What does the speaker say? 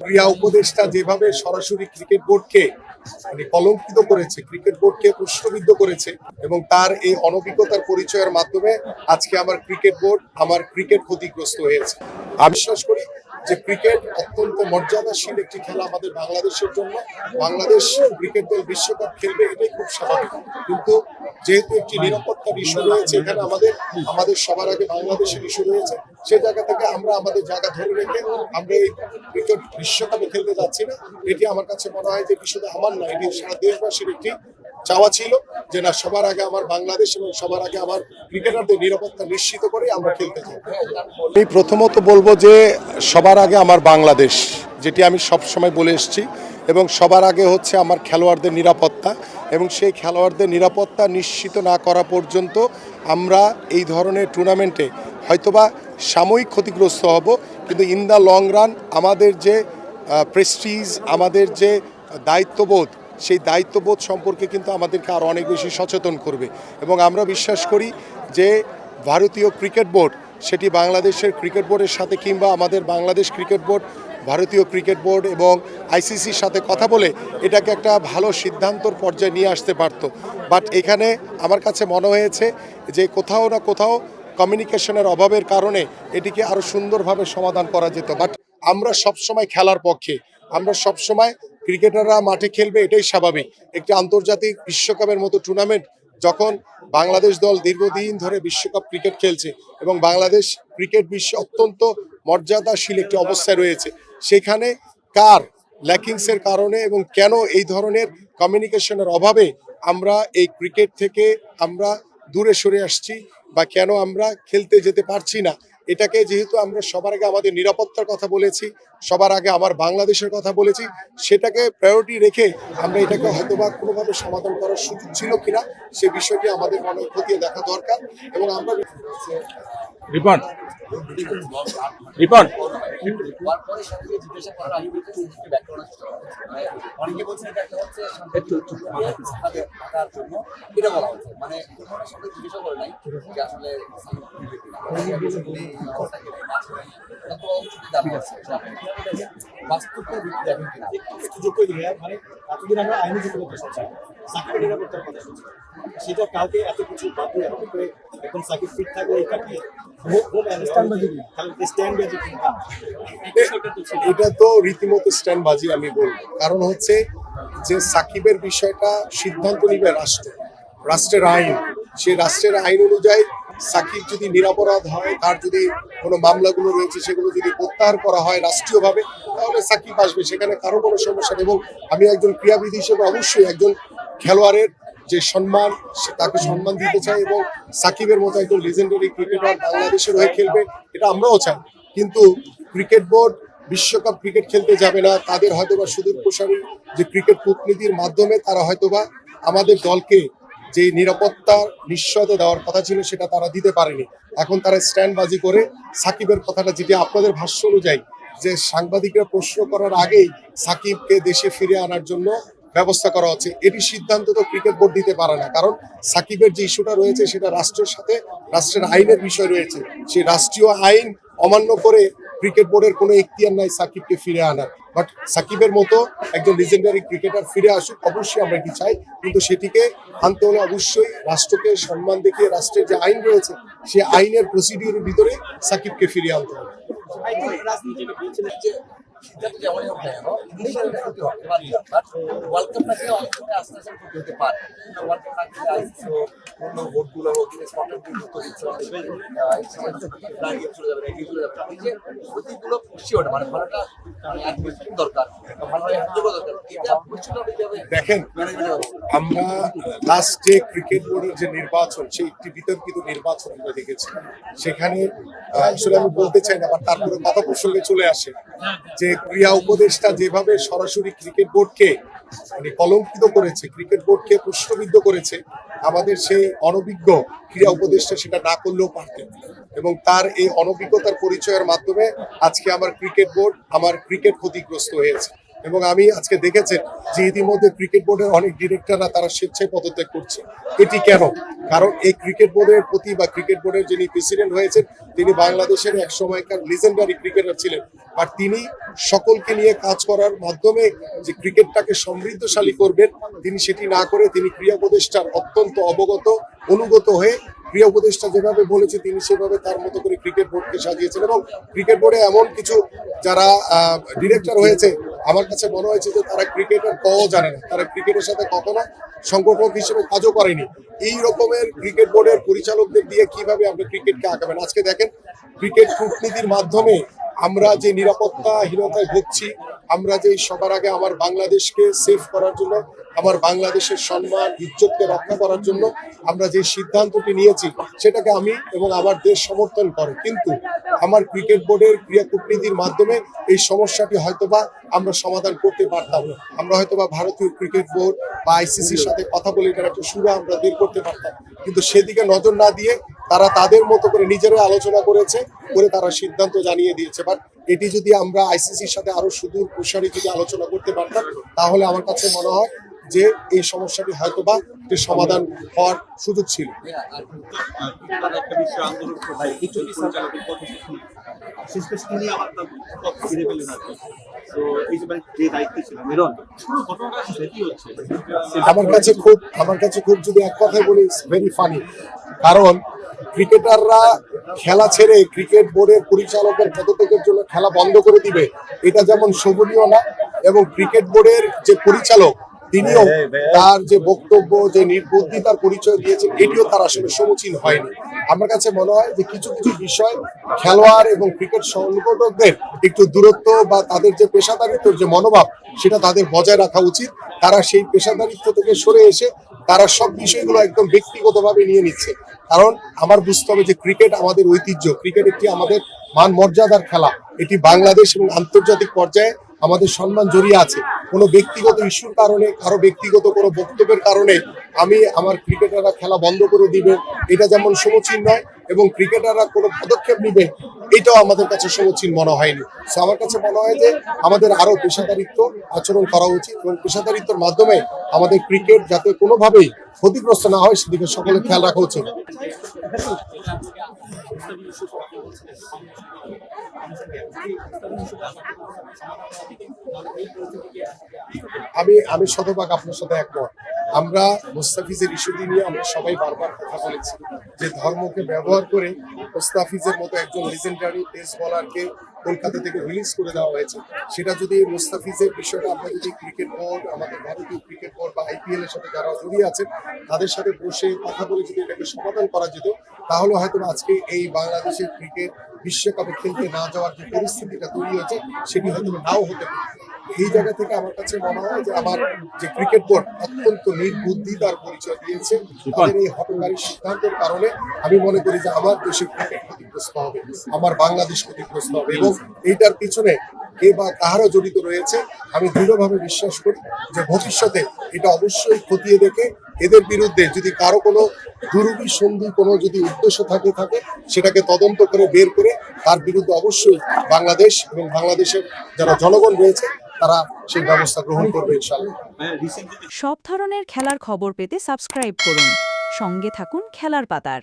ক্রিয়া উপদেষ্টা যেভাবে সরাসরি ক্রিকেট বোর্ডকে মানে কলঙ্কিত করেছে, ক্রিকেট বোর্ডকে প্রশ্নবিদ্ধ করেছে এবং তার এই অনভিজ্ঞতার পরিচয়ের মাধ্যমে আজকে আমার ক্রিকেট বোর্ড আমার ক্রিকেট ক্ষতিগ্রস্ত হয়েছে। আমি বিশ্বাস করি যে ক্রিকেট অত্যন্ত মর্যাদাশীল একটি খেলা আমাদের বাংলাদেশের জন্য। বাংলাদেশ ক্রিকেট দল বিশ্বকাপ খেলবে এটাই খুব স্বাভাবিক। কিন্তু যেহেতু একটি নিরাপত্তার ইস্যু রয়েছে, এখানে আমাদের আমাদের সবার আগে বাংলাদেশের ইস্যু রয়েছে, সে জায়গা থেকে আমরা আমাদের জায়গা ধরে রেখে আমরা এই ক্রিকেট বিশ্বকাপে খেলতে যাচ্ছি না। এটি আমার কাছে মনে হয় যে শুধু আমার না এটি সারা দেশবাসীর একটি চাওয়া ছিল যে না, সবার আগে আমার বাংলাদেশ এবং সবার আগে আমার ক্রিকেটারদের নিরাপত্তা নিশ্চিত করে আমরা খেলতে চাই। আমি প্রথমত বলব যে সবার আগে আমার বাংলাদেশ, যেটি আমি সব সময় বলে এসেছি, এবং সবার আগে হচ্ছে আমার খেলোয়াড়দের নিরাপত্তা, এবং সেই খেলোয়াড়দের নিরাপত্তা নিশ্চিত না করা পর্যন্ত আমরা এই ধরনের টুর্নামেন্টে হয়তোবা সাময়িক ক্ষতিগ্রস্ত হব, কিন্তু ইন দ্য লং রান আমাদের যে প্রেস্টিজ আমাদের যে দায়িত্ববোধ সেই দায়িত্ববোধ সম্পর্কে কিন্তু আমাদেরকে আরও অনেক বেশি সচেতন করবে। এবং আমরা বিশ্বাস করি যে ভারতীয় ক্রিকেট বোর্ড, সেটি বাংলাদেশের ক্রিকেট বোর্ডের সাথে কিংবা আমাদের বাংলাদেশ ক্রিকেট বোর্ড, ভারতীয় ক্রিকেট বোর্ড এবং আইসিসির সাথে কথা বলে এটাকে একটা ভালো সিদ্ধান্তর পর্যায়ে নিয়ে আসতে পারতো। বাট এখানে আমার কাছে মনে হয়েছে যে কোথাও না কোথাও কমিউনিকেশনের অভাবের কারণে এটিকে আরও সুন্দরভাবে সমাধান করা যেত। বাট আমরা সবসময় খেলার পক্ষে, আমরা সবসময় ক্রিকেটাররা মাঠে খেলবে, এটাই স্বাভাবিক। একটি আন্তর্জাতিক বিশ্বকাপের মতো টুর্নামেন্ট যখন বাংলাদেশ দল দীর্ঘদিন ধরে বিশ্বকাপ ক্রিকেট খেলছে এবং বাংলাদেশ ক্রিকেট বিশ্বে অত্যন্ত মর্যাদাশীল একটি অবস্থায় রয়েছে, সেখানে কার ল্যাকিংসের কারণে এবং কেন এই ধরনের কমিউনিকেশনের অভাবে আমরা এই ক্রিকেট থেকে আমরা দূরে সরে আসছি বা কেন আমরা খেলতে যেতে পারছি না? এটাকে যেহেতু আমরা সবার আগে আমাদের নিরাপত্তার কথা বলেছি, সবার আগে আমার বাংলাদেশের কথা বলেছি, সেটাকে প্রায়োরিটি রেখে আমরা এটাকে হয়তো বা কোনোভাবে সমাধান করার সুযোগ ছিল কিনা সে বিষয়টি আমাদের মনে খতিয়ে দেখা দরকার এবং আমরা রিপন রিপন জিজ্ঞাসা করার আগে একটু একটু ব্যাক করার চেষ্টা। মানে অনেকে বলছেন এটা একটা হচ্ছে থাকার জন্য এটা বলা মানে সবাই জিজ্ঞাসা করে নাই আসলে এটা তো অবশ্যই জানা আছে। যে আপনি কীভাবে দেখেন বাস্তবটা দেখতে দেখেন কিনা একটু যোগ করে দিলে মানে এতদিন আমরা আইনি যোগ্যতা শুনছি সাকিবের নিরাপত্তার কথা শুনছি। সেটা কাউকে এত কিছু বাদ দিয়ে এত করে এখন সাকিব ফিট থাকলে এটাকে হোম স্ট্যান্ড বাজি এটা তো রীতিমতো স্ট্যান্ডবাজি আমি বলব। কারণ হচ্ছে যে সাকিবের বিষয়টা সিদ্ধান্ত নিবে রাষ্ট্র। রাষ্ট্রের আইন। সেই রাষ্ট্রের আইন অনুযায়ী সাকিব যদি নিরাপরাধ হয়, তার যদি কোনো মামলাগুলো রয়েছে, সেগুলো যদি প্রত্যাহার করা হয় রাষ্ট্রীয়ভাবে, তাহলে সাকিব আসবে। সেখানে কারও কোনো সমস্যা নেই। এবং আমি একজন ক্রীড়াবিদ হিসেবে অবশ্যই একজন খেলোয়াড়ের যে সম্মান তাকে সম্মান দিতে চাই এবং সাকিবের মতো একজন লিজেন্ডারি ক্রিকেটার বাংলাদেশের হয়ে খেলবে, এটা আমরাও চাই। কিন্তু ক্রিকেট বোর্ড বিশ্বকাপ ক্রিকেট খেলতে যাবে না। তাদের হয়তোবা সুদূর প্রসারী যে ক্রিকেট কূটনীতির মাধ্যমে তারা হয়তোবা আমাদের দলকে যে নিরাপত্তা নিশ্চয়তা দেওয়ার কথা ছিল সেটা তারা দিতে পারেনি। এখন তারা স্ট্যান্ডবাজি করে সাকিবের কথাটা যেটি আপনাদের ভাষ্য অনুযায়ী যে সাংবাদিকরা প্রশ্ন করার আগেই সাকিবকে দেশে ফিরে আনার জন্য ব্যবস্থা করা হচ্ছে। এটি সিদ্ধান্ত তো ক্রিকেট বোর্ড দিতে পারে না। কারণ সাকিবের যে ইস্যুটা রয়েছে সেটা রাষ্ট্রের সাথে, রাষ্ট্রের আইনের বিষয় রয়েছে। সেই রাষ্ট্রীয় আইন অমান্য করে ক্রিকেট বোর্ডের কোনো এখতিয়ার নাই সাকিবকে ফিরে আনার। বাট সাকিবের মতো একজন লিজেন্ডারি ক্রিকেটার ফিরে আসুক, অবশ্যই আমরা কি চাই। কিন্তু সেটিকে আনতে হলে অবশ্যই রাষ্ট্রকে সম্মান দেখিয়ে রাষ্ট্রের যে আইন রয়েছে সেই আইনের প্রসিডিওর ভিতরে সাকিবকে ফিরিয়ে আনতে হবে। যেমনই হোক না কেন ইনিশিয়াল ক্ষতি হবে বাট ওয়ার্ল্ড কাপ ম্যাচে অনেক সময় আস্তে আস্তে ক্ষতি হতে পারে ওয়ার্ল্ড কাপ ম্যাচে আইসিসি হোক অন্য হোক স্পটের দিচ্ছে চলে যাবে এগিয়ে চলে যাবে এই যে ক্ষতিগুলো মানে ভালোটা দেখেন, আমরা লাস্ট যে ক্রিকেট বোর্ডের যে নির্বাচন, সেই একটি বিতর্কিত নির্বাচন আমরা দেখেছি। সেখানে আসলে আমি বলতে চাই না আবার তারপরে কথা প্রসঙ্গে চলে আসে যে ক্রীড়া উপদেষ্টা যেভাবে সরাসরি ক্রিকেট বোর্ডকে মানে কলঙ্কিত করেছে, ক্রিকেট বোর্ডকে প্রশ্নবিদ্ধ করেছে, আমাদের সেই অনভিজ্ঞ ক্রীড়া উপদেষ্টা সেটা না করলেও পারতেন। এবং তার এই অনভিজ্ঞতার পরিচয়ের মাধ্যমে আজকে আমার ক্রিকেট বোর্ড আমার ক্রিকেট ক্ষতিগ্রস্ত হয়েছে। এবং আমি আজকে দেখেছেন যে ইতিমধ্যে ক্রিকেট বোর্ডের অনেক ডিরেক্টররা তারা স্বেচ্ছায় পদত্যাগ করছে। এটি কেন? কারণ এই ক্রিকেট বোর্ডের প্রতি বা ক্রিকেট বোর্ডের যিনি প্রেসিডেন্ট হয়েছেন, তিনি বাংলাদেশের এক সময়কার লিজেন্ডারি ক্রিকেটার ছিলেন। আর তিনি সকলকে নিয়ে কাজ করার মাধ্যমে যে ক্রিকেটটাকে সমৃদ্ধশালী করবেন, তিনি সেটি না করে তিনি ক্রীড়া উপদেষ্টার অত্যন্ত অবগত, অনুগত হয়ে ক্রীড়া উপদেষ্টা যেভাবে বলেছে, তিনি সেভাবে তার মতো করে ক্রিকেট বোর্ডকে সাজিয়েছেন। এবং ক্রিকেট বোর্ডে এমন কিছু যারা ডিরেক্টর হয়েছে আমার কাছে মনে হয়েছে যে তারা ক্রিকেটের কও জানে না। তারা ক্রিকেটের সাথে কখনো সংগঠক হিসেবে কাজও করেনি। এই রকমের ক্রিকেট বোর্ডের পরিচালকদের দিয়ে কীভাবে আপনি ক্রিকেটকে আঁকাবেন আজকে দেখেন, ক্রিকেট কূটনীতির মাধ্যমে আমরা যে নিরাপত্তাহীনতায় ভুগছি আমরা যে সবার আগে আমার বাংলাদেশকে সেভ করার জন্য, আমার বাংলাদেশের সম্মান, ইজ্জতকে রক্ষা করার জন্য আমরা যে সিদ্ধান্তটি নিয়েছি, সেটাকে আমি এবং আমার দেশ সমর্থন করে। কিন্তু আমার ক্রিকেট বোর্ডের ক্রিয়া কূটনীতির মাধ্যমে এই সমস্যাটি হয়তোবা আমরা সমাধান করতে পারতাম আমরা হয়তোবা ভারতীয় ক্রিকেট বোর্ড বা আইসিসির সাথে কথা বলে এটার একটা সুরা আমরা বের করতে পারতাম। কিন্তু সেদিকে নজর না দিয়ে তারা তাদের মতো করে নিজেরাই আলোচনা করেছে, করে তারা সিদ্ধান্ত জানিয়ে দিয়েছে। বাট এটি যদি আমরা আইসিসির সাথে আরও সুদূর প্রসারী যদি আলোচনা করতে পারতাম, তাহলে আমার কাছে মনে হয় যে এই সমস্যাটি হয়তোবা একটি সমাধান হওয়ার সুযোগ ছিল। আন্দোলন তো এই যে মানে যে দায়িত্বে ছিলেন মিরন পুরো ঘটনাটা আসলে কি হচ্ছে? আমার কাছে খুব আমার কাছে খুব যদি এক কথায় বলি ভেরি ফানি কারণ ক্রিকেটাররা খেলা ছেড়ে ক্রিকেট বোর্ডের পরিচালকের পদত্যাগের জন্য খেলা বন্ধ করে দিবে এটা যেমন শোভনীয় না এবং ক্রিকেট বোর্ডের যে পরিচালক তিনিও তার যে বক্তব্য যে নির্বুদ্ধিতার পরিচয় দিয়েছেন এটিও তার আসলে সমীচীন হয়নি। আমার কাছে মনে হয় যে কিছু কিছু বিষয় খেলোয়াড় এবং ক্রিকেট সংগঠকদের একটু দূরত্ব বা তাদের যে পেশাদারিত্বের যে মনোভাব সেটা তাদের বজায় রাখা উচিত। তারা সেই পেশাদারিত্ব থেকে সরে এসে তারা সব বিষয়গুলো একদম ব্যক্তিগতভাবে নিয়ে নিচ্ছে। কারণ আমার বুঝতে হবে যে ক্রিকেট আমাদের ঐতিহ্য। ক্রিকেট একটি আমাদের মান মর্যাদার খেলা। এটি বাংলাদেশ এবং আন্তর্জাতিক পর্যায়ে আমাদের সম্মান জড়িয়ে আছে। কোনো ব্যক্তিগত ইস্যুর কারণে, কারও ব্যক্তিগত কোনো বক্তব্যের কারণে আমি আমার ক্রিকেটাররা খেলা বন্ধ করে দিবে। এটা যেমন সমচীন নয় এবং ক্রিকেটাররা কোনো পদক্ষেপ নিবে, এটাও আমাদের কাছে সমচীন মনে হয়নি। সো আমার কাছে মনে হয় যে আমাদের আরও পেশাদারিত্ব আচরণ করা উচিত এবং পেশাদারিত্বর মাধ্যমে আমাদের ক্রিকেট যাতে কোনোভাবেই ক্ষতিগ্রস্ত না হয়, সেদিকে সকলে খেয়াল রাখা উচিত। আমি আমি শতভাগ আপনার সাথে একমত। আমরা মুস্তাফিজের ইস্যুটি নিয়ে আমরা সবাই বারবার কথা বলেছি যে ধর্মকে ব্যবহার করে মুস্তাফিজের মতো একজন লিজেন্ডারি পেস বলারকে কলকাতা থেকে রিলিজ করে দেওয়া হয়েছে। সেটা যদি মুস্তাফিজের বিষয়টা আমরা যদি ক্রিকেট বোর্ড আমাদের ভারতীয় ক্রিকেট বোর্ড বা আইপিএল এর সাথে যারা জড়িয়ে আছেন, তাদের সাথে বসে কথা বলে যদি এটাকে সমাধান করা যেত, তাহলে হয়তো আজকে এই বাংলাদেশের ক্রিকেট বিশ্বকাপে খেলতে না যাওয়ার যে পরিস্থিতিটা তৈরি হয়েছে, সেটি হয়তো নাও হতে পারে এই জায়গা থেকে আমার কাছে মনে হয় যে আমার যে ক্রিকেট বোর্ড অত্যন্ত নির্বুদ্ধিতার পরিচয় দিয়েছে। তাদের এই হটকারী সিদ্ধান্তের কারণে আমি মনে করি যে আমার দেশের ক্রিকেট ক্ষতিগ্রস্ত হবে আমার বাংলাদেশ ক্ষতিগ্রস্ত হবে এবং এইটার পিছনে কে বা কাহারও জড়িত রয়েছে আমি দৃঢ়ভাবে বিশ্বাস করি যে ভবিষ্যতে এটা অবশ্যই খতিয়ে দেখে এদের বিরুদ্ধে যদি কারও কোনো দুরুবি সন্ধি কোনো যদি উদ্দেশ্য থাকে থাকে সেটাকে তদন্ত করে বের করে তার বিরুদ্ধে অবশ্যই বাংলাদেশ এবং বাংলাদেশের যারা জনগণ রয়েছে তারা সেই ব্যবস্থা গ্রহণ করবে সব ধরনের খেলার খবর পেতে সাবস্ক্রাইব করুন। সঙ্গে থাকুন খেলার পাতার।